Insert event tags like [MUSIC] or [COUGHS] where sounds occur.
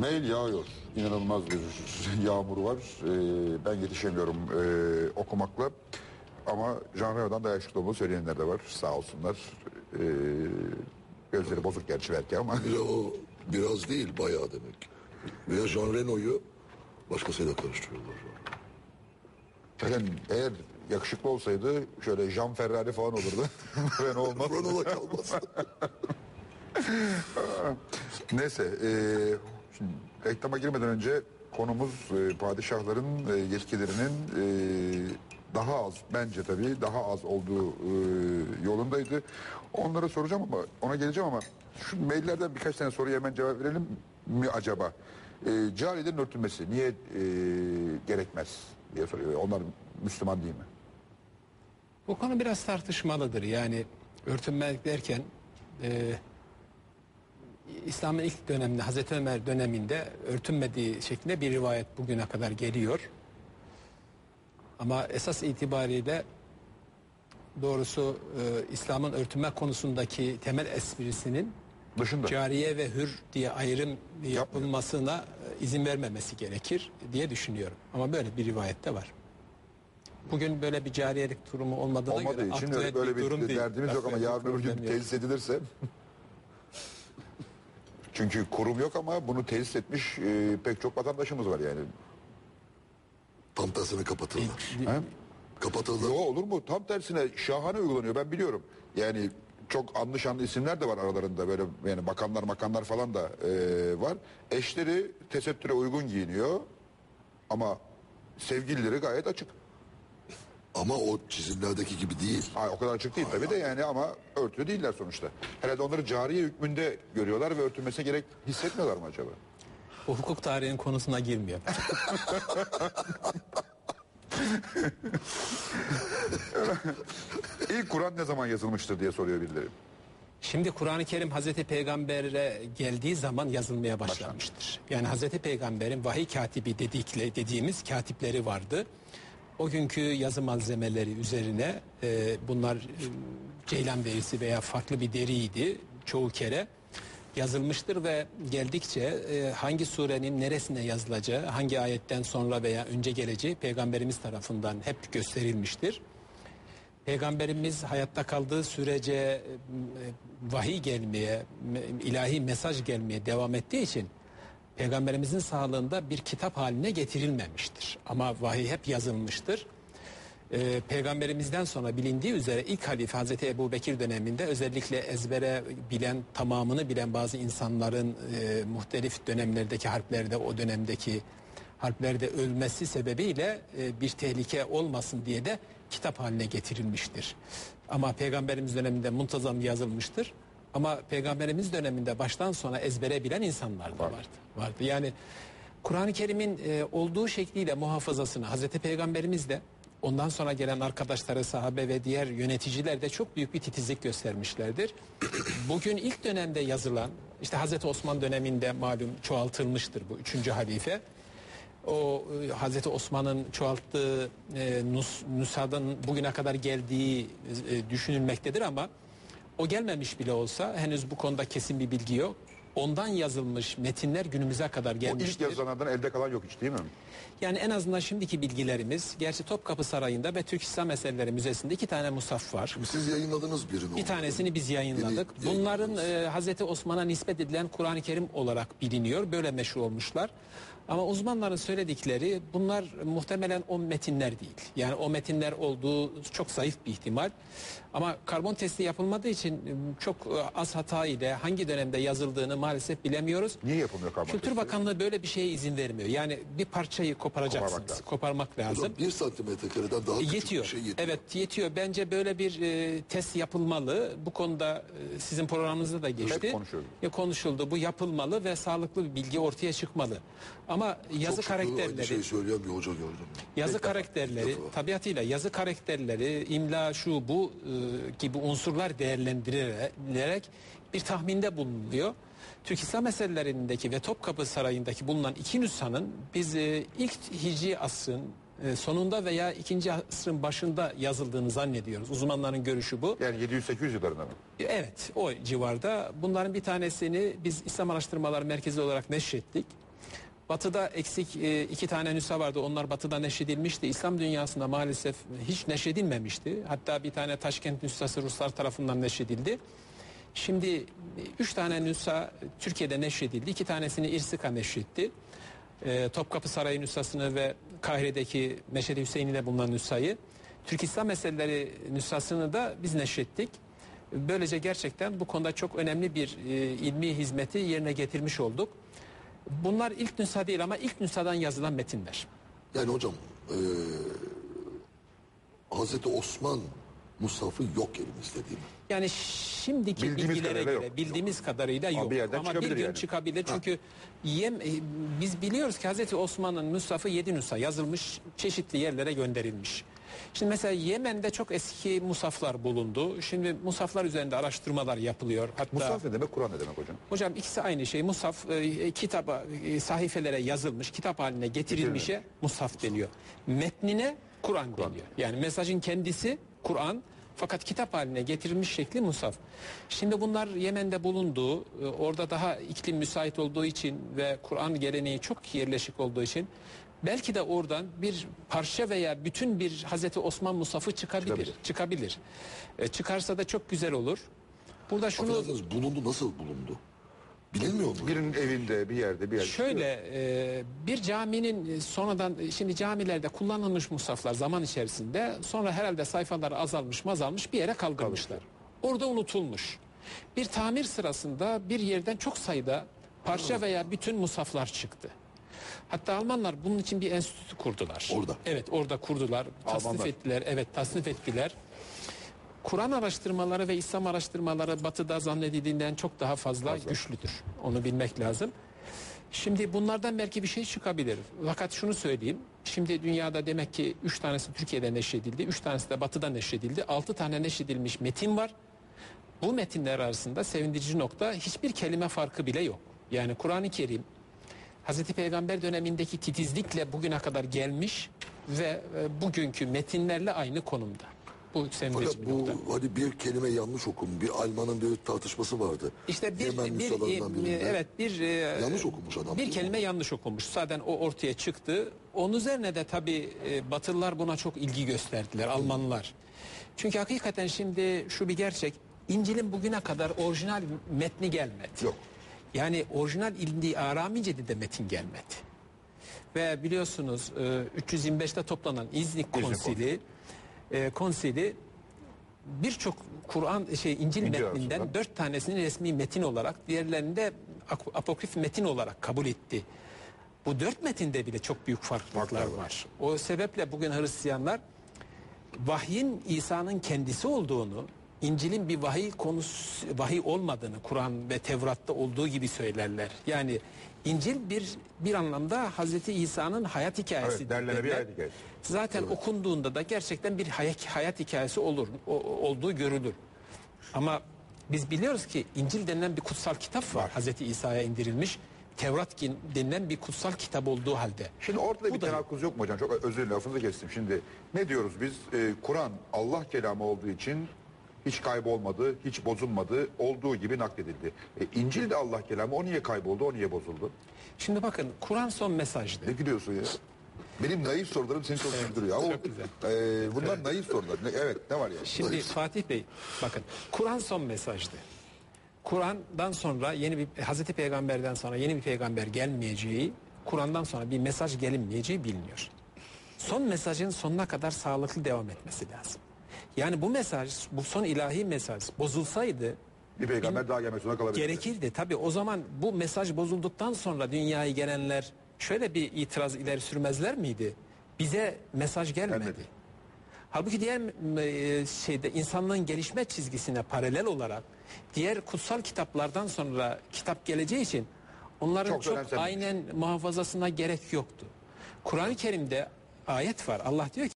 Mail yağıyor. İnanılmaz bir [LAUGHS] yağmur var. Ee, ben yetişemiyorum ee, okumakla. Ama Jean Reno'dan daha yakışıklı olduğunu söyleyenler de var. Sağ olsunlar. Ee, gözleri bozuk gerçi belki ama. Bir o biraz değil bayağı demek. Veya Jean Reno'yu başkasıyla karıştırıyorlar. Zaten eğer yakışıklı olsaydı şöyle Jean Ferrari falan olurdu. [LAUGHS] Renault olmaz. Renault'a kalmaz. [LAUGHS] Neyse. E, şimdi reklama girmeden önce konumuz e, padişahların e, yetkilerinin e, daha az bence tabii daha az olduğu e, yolundaydı. Onlara soracağım ama ona geleceğim ama şu maillerden birkaç tane soruya hemen cevap verelim mi acaba? E, carilerin örtülmesi niye e, gerekmez diye soruyor. Onlar Müslüman değil mi? Bu konu biraz tartışmalıdır. Yani örtünmek derken e, İslam'ın ilk döneminde Hazreti Ömer döneminde örtünmediği şeklinde bir rivayet bugüne kadar geliyor. Ama esas itibariyle doğrusu e, İslam'ın örtünme konusundaki temel esprisinin Dışında. cariye ve hür diye ayrım yapılmasına e, izin vermemesi gerekir diye düşünüyorum. Ama böyle bir rivayette var. Bugün böyle bir cariyelik durumu olmadığına Olmadığı göre için öyle böyle bir, durum değil. derdimiz yok ama yarın öbür gün tesis edilirse çünkü kurum yok ama bunu tesis etmiş e, pek çok vatandaşımız var yani. Tam tersine kapatırlar. Ha? Kapatırlar. Yo olur mu? Tam tersine şahane uygulanıyor ben biliyorum. Yani çok anlı şanlı isimler de var aralarında böyle yani bakanlar makanlar falan da e, var. Eşleri tesettüre uygun giyiniyor ama sevgilileri gayet açık. Ama o çizimlerdeki gibi değil. Ha, o kadar açık değil tabii de yani ama örtülü değiller sonuçta. Herhalde onları cariye hükmünde görüyorlar ve örtülmesine gerek hissetmiyorlar mı acaba? Bu hukuk tarihinin konusuna girmiyor. [LAUGHS] İlk Kur'an ne zaman yazılmıştır diye soruyor birileri. Şimdi Kur'an-ı Kerim Hazreti Peygamber'e geldiği zaman yazılmaya başlanmıştır. Yani Hazreti Peygamber'in vahiy katibi dedikle, dediğimiz katipleri vardı. O günkü yazı malzemeleri üzerine e, bunlar e, ceylan derisi veya farklı bir deriydi çoğu kere yazılmıştır ve geldikçe e, hangi surenin neresine yazılacağı, hangi ayetten sonra veya önce geleceği peygamberimiz tarafından hep gösterilmiştir. Peygamberimiz hayatta kaldığı sürece e, vahiy gelmeye, me- ilahi mesaj gelmeye devam ettiği için Peygamberimizin sağlığında bir kitap haline getirilmemiştir. Ama vahiy hep yazılmıştır. Ee, Peygamberimizden sonra bilindiği üzere ilk halife Hazreti Ebu Bekir döneminde özellikle ezbere bilen, tamamını bilen bazı insanların e, muhtelif dönemlerdeki harplerde o dönemdeki harplerde ölmesi sebebiyle e, bir tehlike olmasın diye de kitap haline getirilmiştir. Ama Peygamberimiz döneminde muntazam yazılmıştır. Ama Peygamberimiz döneminde baştan sona ezbere bilen insanlar da vardı. vardı. Yani Kur'an-ı Kerim'in e, olduğu şekliyle muhafazasını Hazreti Peygamberimiz de ondan sonra gelen arkadaşları sahabe ve diğer yöneticiler de çok büyük bir titizlik göstermişlerdir. [COUGHS] Bugün ilk dönemde yazılan işte Hazreti Osman döneminde malum çoğaltılmıştır bu üçüncü halife o e, Hazreti Osman'ın çoğalttığı e, nus, nüshadan bugüne kadar geldiği e, düşünülmektedir ama o gelmemiş bile olsa henüz bu konuda kesin bir bilgi yok. Ondan yazılmış metinler günümüze kadar O ilk gelmiştir. yazılanlardan elde kalan yok hiç değil mi? Yani en azından şimdiki bilgilerimiz gerçi Topkapı Sarayı'nda ve Türk İslam Eserleri Müzesi'nde iki tane musaf var. Siz yayınladınız birini. Bir tanesini biz yayınladık. Biri Bunların yayınladınız. e, Hazreti Osman'a nispet edilen Kur'an-ı Kerim olarak biliniyor. Böyle meşhur olmuşlar. Ama uzmanların söyledikleri bunlar muhtemelen o metinler değil. Yani o metinler olduğu çok zayıf bir ihtimal. Ama karbon testi yapılmadığı için e, çok e, az hata ile hangi dönemde yazıldığını maalesef bilemiyoruz. Niye yapılmıyor karbon Kültür testi? Bakanlığı böyle bir şeye izin vermiyor. Yani bir parçayı koparacaksınız. Koparmak lazım. Koparmak lazım. bir santimetre kareden daha küçük Yetiyor. bir şey yetiyor. Evet yetiyor. Bence böyle bir e, test yapılmalı. Bu konuda e, sizin programınızda da geçti. Hep konuşuyoruz. E, konuşuldu. Bu yapılmalı ve sağlıklı bir bilgi ortaya çıkmalı. Ama yazı Çok şükür Aynı karakterleri, şeyi söyleyen bir hoca gördüm. yazı karakterleri, defa. tabiatıyla yazı karakterleri, imla şu bu e, gibi unsurlar değerlendirilerek bir tahminde bulunuyor. Türk İslam eserlerindeki ve Topkapı Sarayı'ndaki bulunan iki nüshanın biz e, ilk Hicri asrın e, sonunda veya ikinci asrın başında yazıldığını zannediyoruz. Uzmanların görüşü bu. Yani 700-800 yıllarında mı? Evet o civarda bunların bir tanesini biz İslam Araştırmaları Merkezi olarak neşrettik. Batı'da eksik e, iki tane nüsha vardı. Onlar Batı'da neşredilmişti. İslam dünyasında maalesef hiç neşredilmemişti. Hatta bir tane Taşkent nüshası Ruslar tarafından neşredildi. Şimdi e, üç tane nüsha Türkiye'de neşredildi. İki tanesini İrsika neşretti. E, Topkapı Sarayı nüshasını ve Kahire'deki Meşhedi Hüseyin'de bulunan nüshayı. Türk İslam meseleleri nüshasını da biz neşrettik. Böylece gerçekten bu konuda çok önemli bir e, ilmi hizmeti yerine getirmiş olduk. Bunlar ilk nüsha değil ama ilk nüshadan yazılan metinler. Yani hocam eee Hazreti Osman Musaf'ı yok elimizde değil mi? Yani şimdiki Bildiğimiz bilgilere kadarıyla göre yok. bildiğimiz kadarıyla yok. bir yerden Ama bir çıkabilir gün yani. çıkabilir çünkü yem, e, biz biliyoruz ki Hazreti Osman'ın Musaf'ı 7 nüsha yazılmış çeşitli yerlere gönderilmiş. Şimdi mesela Yemen'de çok eski musaflar bulundu. Şimdi musaflar üzerinde araştırmalar yapılıyor. Hatta Musaf ne demek? Kur'an ne demek hocam? Hocam ikisi aynı şey. Musaf e, kitaba, e, sahifelere yazılmış, kitap haline getirilmişe musaf deniyor. Metnine Kur'an deniyor. Yani mesajın kendisi Kur'an fakat kitap haline getirilmiş şekli musaf. Şimdi bunlar Yemen'de bulunduğu, e, orada daha iklim müsait olduğu için ve Kur'an geleneği çok yerleşik olduğu için belki de oradan bir parça veya bütün bir Hazreti Osman musafı çıkabilir. Çıkabilir. Çıkabilir. E, çıkarsa da çok güzel olur. Burada şunu bulundu nasıl bulundu? Bilinmiyor mu? Birinin evinde, bir yerde, bir yerde. Şöyle e, bir caminin sonradan şimdi camilerde kullanılmış musaflar zaman içerisinde sonra herhalde sayfaları azalmış azalmış bir yere kaldırmışlar. Orada unutulmuş. Bir tamir sırasında bir yerden çok sayıda parça veya bütün musaflar çıktı. Hatta Almanlar bunun için bir enstitü kurdular. Orada. Evet orada kurdular. Tasnif Almanlar. ettiler. Evet tasnif ettiler. Kur'an araştırmaları ve İslam araştırmaları batıda zannedildiğinden çok daha fazla, güçlüdür. Onu bilmek lazım. Şimdi bunlardan belki bir şey çıkabilir. Fakat şunu söyleyeyim. Şimdi dünyada demek ki üç tanesi Türkiye'de neşredildi. Üç tanesi de batıda neşredildi. Altı tane neşredilmiş metin var. Bu metinler arasında sevindirici nokta hiçbir kelime farkı bile yok. Yani Kur'an-ı Kerim Hazreti Peygamber dönemindeki titizlikle bugüne kadar gelmiş ve e, bugünkü metinlerle aynı konumda. Bu sevindirici Fakat bir nokta. bu hadi bir kelime yanlış okum. Bir Alman'ın bir tartışması vardı. İşte bir, Yemen bir e, birinde. evet bir e, Yanlış okumuş adam. bir kelime yanlış okunmuş. Zaten o ortaya çıktı. Onun üzerine de tabii e, Batılılar buna çok ilgi gösterdiler Almanlar. Çünkü hakikaten şimdi şu bir gerçek. İncil'in bugüne kadar orijinal metni gelmedi. Yok. Yani orijinal İndi Aramice'de de metin gelmedi. Ve biliyorsunuz e, 325'te toplanan İznik konsili e, konsili birçok Kur'an şey İncil İncil metninden arasında. dört tanesini resmi metin olarak diğerlerini de apokrif metin olarak kabul etti. Bu dört metinde bile çok büyük farklılıklar Farklar var. var. O sebeple bugün Hristiyanlar vahyin İsa'nın kendisi olduğunu, İncil'in bir vahiy konusu vahiy olmadığını Kur'an ve Tevrat'ta olduğu gibi söylerler. Yani İncil bir bir anlamda Hazreti İsa'nın hayat hikayesi. Evet, derleme bir hayat hikayesi. Zaten okunduğunda da gerçekten bir hayat, hayat hikayesi olur, o- olduğu görülür. Ama biz biliyoruz ki İncil denilen bir kutsal kitap var. Var. Hazreti İsa'ya indirilmiş. Tevrat denilen bir kutsal kitap olduğu halde. Şimdi ortada Bu bir da- tenakkuz yok mu hocam? Çok özür dilerim lafınızı kestim. Şimdi ne diyoruz biz? Ee, Kur'an Allah kelamı olduğu için hiç kaybolmadı, hiç bozulmadı, olduğu gibi nakledildi. E, İncil de Allah kelamı, o niye kayboldu, o niye bozuldu? Şimdi bakın Kur'an son mesajdı. Ne gülüyorsun ya? Benim naif sorularım seni çok güldürüyor. Ama, güzel. e, bunlar naif sorular. Ne- evet, ne var ya? Şimdi Fatih Bey bakın Kur'an son mesajdı. Kur'an'dan sonra yeni bir Hazreti Peygamber'den sonra yeni bir peygamber gelmeyeceği, Kur'an'dan sonra bir mesaj gelinmeyeceği biliniyor. Son mesajın sonuna kadar sağlıklı devam etmesi lazım. Yani bu mesaj, bu son ilahi mesaj bozulsaydı Bir peygamber daha gelmek zorunda kalabilir. gerekirdi. Tabii o zaman bu mesaj bozulduktan sonra dünyaya gelenler şöyle bir itiraz ileri sürmezler miydi? Bize mesaj gelmedi. Gelmedi. Halbuki diğer e, şeyde insanlığın gelişme çizgisine paralel olarak diğer kutsal kitaplardan sonra kitap geleceği için onların Çok çok, aynen muhafazasına gerek yoktu. Kur'an-ı Kerim'de ayet var. Allah diyor ki